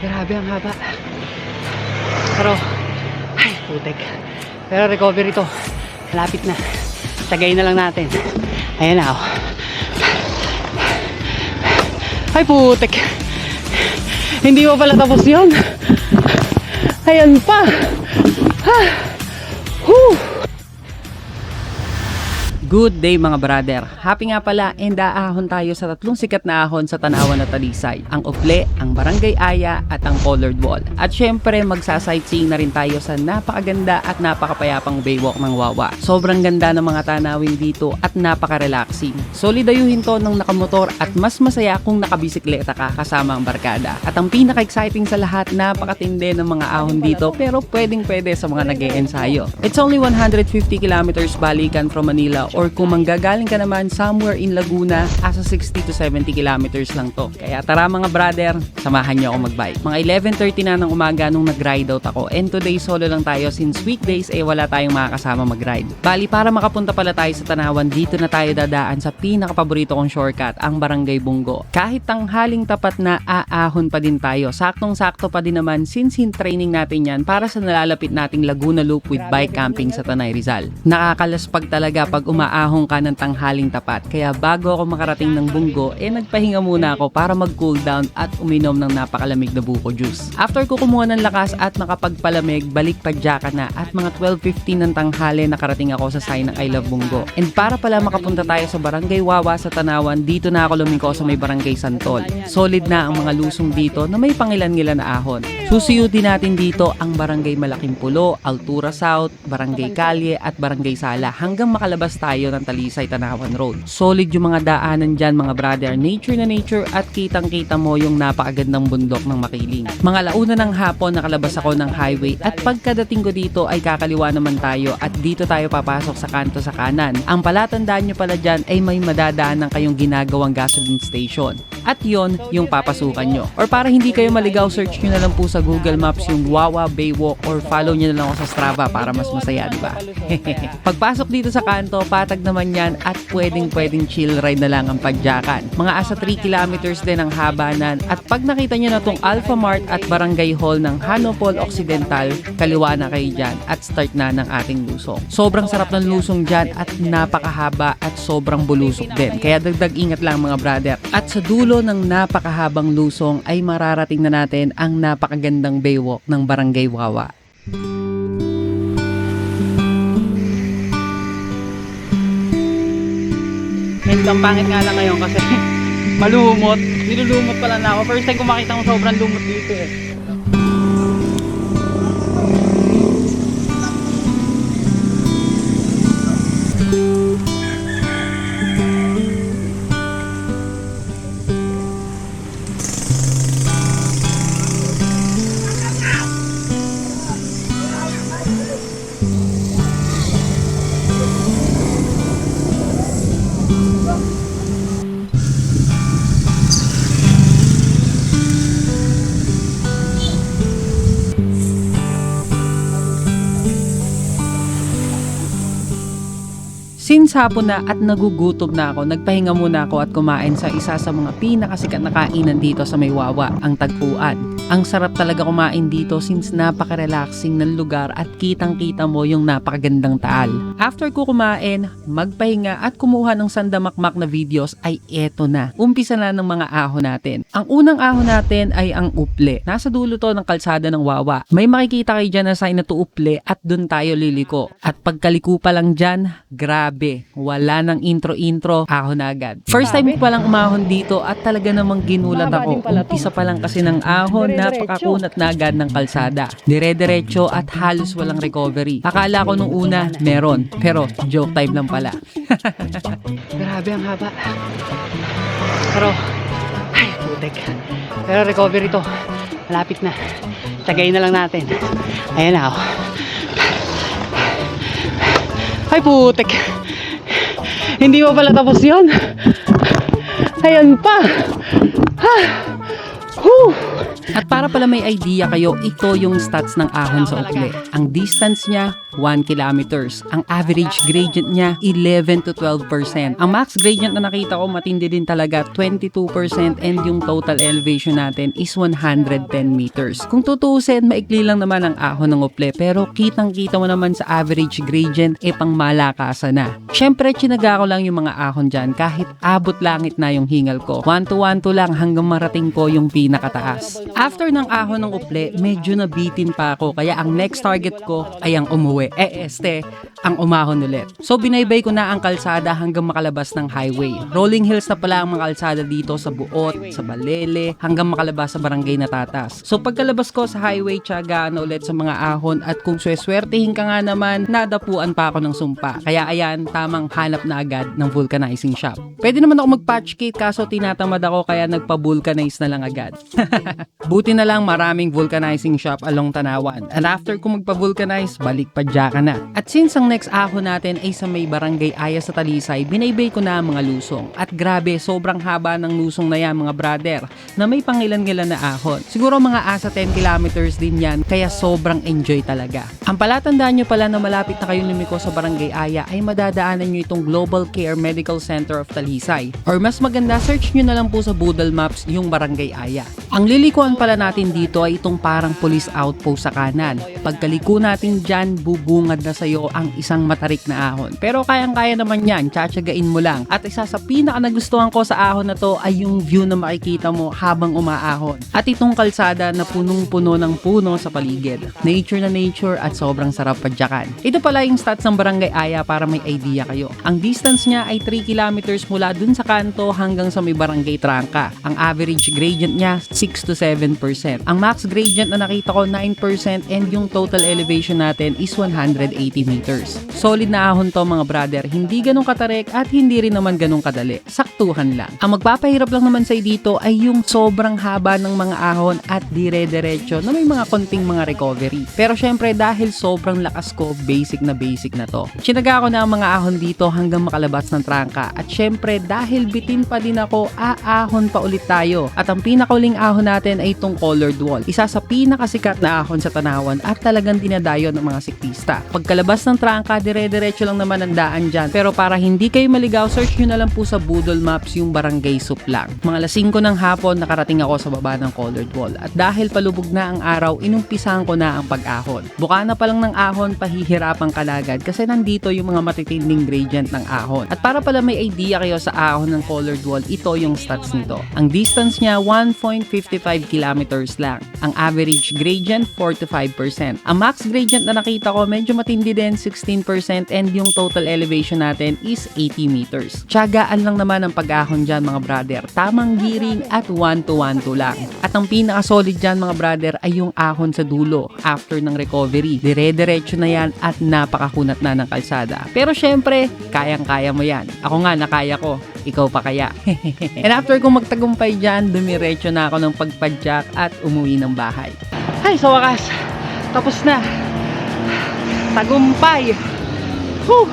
Grabe ang haba. Pero, ay, putek. Pero recovery to. Malapit na. Tagay na lang natin. Ayan na oh. Ay, putek. Hindi mo pala tapos yun. Ayan pa. Ha. Whew. Good day mga brother. Happy nga pala and aahon tayo sa tatlong sikat na ahon sa Tanawan na Talisay. Ang Uple, ang Barangay Aya at ang Colored Wall. At syempre magsa-sightseeing na rin tayo sa napakaganda at napakapayapang baywalk ng Wawa. Sobrang ganda ng mga tanawin dito at napaka-relaxing. Solid ayuhin to ng nakamotor at mas masaya kung nakabisikleta ka kasama ang barkada. At ang pinaka-exciting sa lahat, napakatindi ng mga ahon dito pero pwedeng pwede sa mga nag ensayo It's only 150 kilometers balikan from Manila kung manggagaling ka naman somewhere in Laguna, asa 60 to 70 kilometers lang to. Kaya tara mga brother, samahan niyo ako magbike. Mga 11.30 na ng umaga nung nag-ride out ako and today solo lang tayo since weekdays eh wala tayong makakasama mag-ride. Bali para makapunta pala tayo sa Tanawan, dito na tayo dadaan sa pinakapaborito kong shortcut, ang Barangay Bungo. Kahit tanghaling tapat na aahon pa din tayo, saktong-sakto pa din naman since in training natin yan para sa nalalapit nating Laguna Loop with bike camping sa Tanay Rizal. Nakakalaspag talaga pag umaahon ka ng tanghaling tapat. Kaya bago ako makarating ng Bungo, eh nagpahinga muna ako para mag-cool down at uminom ng napakalamig na buko juice. After ko kumuha ng lakas at nakapagpalamig, balik padyaka na at mga 12.15 ng tanghali nakarating ako sa sign ng I Love Bungo. And para pala makapunta tayo sa Barangay Wawa sa Tanawan, dito na ako lumiko sa may Barangay Santol. Solid na ang mga lusong dito na may pangilan-ngilan na ahon. Susuyutin natin dito ang Barangay Malaking Pulo, Altura South, Barangay Kalye at Barangay Sala hanggang makalabas tayo ng Talisay Tanawan Road. Solid yung mga daanan dyan mga brother, nature na nature at kitang-kita mo yung napakagandang bundok ng Makiling. Mga launa ng hapon nakalabas ako ng highway at pagkadating ko dito ay kakaliwa naman tayo at dito tayo papasok sa kanto sa kanan. Ang palatandaan nyo pala dyan ay may madadaanan kayong ginagawang gasoline station. At yon yung papasukan nyo. Or para hindi kayo maligaw, search nyo na lang po sa Google Maps yung Wawa Baywalk or follow nyo na lang ako sa Strava para mas masaya, di ba? Pagpasok dito sa kanto, patag naman yan at pwedeng pwedeng chill ride na lang ang padyakan. Mga asa 3 kilometers din ang habanan at pag nakita nyo na tong Alpha Mart at Barangay Hall ng Hanopol Occidental, kaliwa na kayo dyan at start na ng ating lusong. Sobrang sarap ng lusong dyan at napakahaba at sobrang bulusok din. Kaya dagdag ingat lang mga brother. At sa dulo ng napakahabang lusong ay mararating na natin ang napakagandang baywalk ng Barangay Wawa. Medyo ang pangit nga lang ngayon kasi malumot. Nilulumot pala na ako. First time ko makita ko sobrang lumot dito eh. Since hapon na at nagugutom na ako, nagpahinga muna ako at kumain sa isa sa mga pinakasikat na kainan dito sa Maywawa, ang Tagpuan. Ang sarap talaga kumain dito since napaka-relaxing ng lugar at kitang-kita mo yung napakagandang taal. After ko kumain, magpahinga at kumuha ng sandamakmak na videos ay eto na. Umpisa na ng mga ahon natin. Ang unang ahon natin ay ang uple. Nasa dulo to ng kalsada ng Wawa. May makikita kayo dyan na sign na to uple at dun tayo liliko. At pagkaliko pa lang dyan, grabe. Wala nang intro-intro, ahon na agad. First time ko palang umahon dito at talaga namang ginulat ako. Umpisa pa lang kasi ng ahon, napakakunat na agad ng kalsada. Dire-diretso at halos walang recovery. Akala ko nung una, meron. Pero joke time lang pala. Grabe ang haba. Pero, ay, putek. Pero recovery to. Malapit na. Tagay na lang natin. Ayan na ako. Ay, putek. Hindi mo pala tapos yun. Ayan pa. Ha. Whew. At para pala may idea kayo, ito yung stats ng ahon sa ukle. Ang distance niya, 1 kilometers. Ang average gradient niya, 11 to 12%. Ang max gradient na nakita ko, matindi din talaga, 22% and yung total elevation natin is 110 meters. Kung tutusin, maikli lang naman ang ahon ng uple, pero kitang-kita mo naman sa average gradient, e pang malakasan na. Siyempre, chinaga ko lang yung mga ahon dyan kahit abot langit na yung hingal ko. 1 to 1 to lang hanggang marating ko yung pinakataas. After ng ahon ng uple, medyo nabitin pa ako kaya ang next target ko ay ang umuwi. Eh, este, ang umahon ulit. So binaybay ko na ang kalsada hanggang makalabas ng highway. Rolling hills na pala ang mga kalsada dito sa Buot, sa Balele, hanggang makalabas sa barangay Natatas. So pagkalabas ko sa highway, tiyagaan na ulit sa mga ahon at kung sweswertehin ka nga naman, nadapuan pa ako ng sumpa. Kaya ayan, tamang hanap na agad ng vulcanizing shop. Pwede naman ako mag-patch kit kaso tinatamad ako kaya nagpa-vulcanize na lang agad. Buti na lang maraming vulcanizing shop along Tanawan. And after ko magpa-vulcanize, balik pa ka na. At since ang next ahon natin ay sa may barangay Aya sa Talisay, binaybay ko na ang mga lusong. At grabe, sobrang haba ng lusong na yan mga brother, na may pangilan-ngilan na ahon. Siguro mga asa 10 kilometers din yan, kaya sobrang enjoy talaga. Ang palatandaan nyo pala na malapit na kayo lumiko sa barangay Aya ay madadaanan nyo itong Global Care Medical Center of Talisay. Or mas maganda, search nyo na lang po sa Boodle Maps yung barangay Aya. Ang lilikuan pala natin dito ay itong parang police outpost sa kanan. Pagkaliko natin dyan, bubungad na sa'yo ang isang matarik na ahon. Pero kayang-kaya naman yan, tsatsagain mo lang. At isa sa pinaka nagustuhan ko sa ahon na to ay yung view na makikita mo habang umaahon. At itong kalsada na punong-puno ng puno sa paligid. Nature na nature at sobrang sarap padyakan. Ito pala yung stats ng Barangay Aya para may idea kayo. Ang distance niya ay 3 kilometers mula dun sa kanto hanggang sa may Barangay Trangka. Ang average gradient niya 6 to 7%. Ang max gradient na nakita ko 9% and yung total elevation natin is 180 meters. Solid na ahon to mga brother, hindi ganun katarik at hindi rin naman ganun kadali. Saktuhan lang. Ang magpapahirap lang naman sa dito ay yung sobrang haba ng mga ahon at dire-diretso na may mga konting mga recovery. Pero syempre dahil sobrang lakas ko, basic na basic na to. Sinaga ko na ang mga ahon dito hanggang makalabas ng trangka at syempre dahil bitin pa din ako, aahon pa ulit tayo. At ang pinakauling ahon natin ay itong colored wall. Isa sa pinakasikat na ahon sa Tanawan at talagang dinadayo ng mga siklista. Pagkalabas ng trangka, dire-diretso lang naman ang daan dyan. Pero para hindi kayo maligaw, search nyo na lang po sa Boodle Maps yung Barangay Suplang. Mga lasing ko ng hapon, nakarating ako sa baba ng colored wall. At dahil palubog na ang araw, inumpisahan ko na ang pag-ahon. Buka na pa lang ng ahon, pahihirapan kalagad kasi nandito yung mga matitinding gradient ng ahon. At para pala may idea kayo sa ahon ng colored wall, ito yung stats nito. Ang distance niya, 1.55 kilometers lang. Ang average gradient, 4 to 5%. Ang max gradient na nakita ko, medyo matindi din, 16% and yung total elevation natin is 80 meters. Tiyagaan lang naman ang pag-ahon dyan mga brother. Tamang giring at 1 to 1 to lang. At ang pinaka-solid dyan mga brother ay yung ahon sa dulo after ng recovery. Dire-diretso na yan at napakakunat na ng kalsada. Pero syempre, kayang-kaya mo yan. Ako nga, nakaya ko. Ikaw pa kaya? And after kong magtagumpay dyan, dumiretso na ako ng pagpadyak at umuwi ng bahay. Ay, sa wakas, tapos na. Tagumpay! Whew!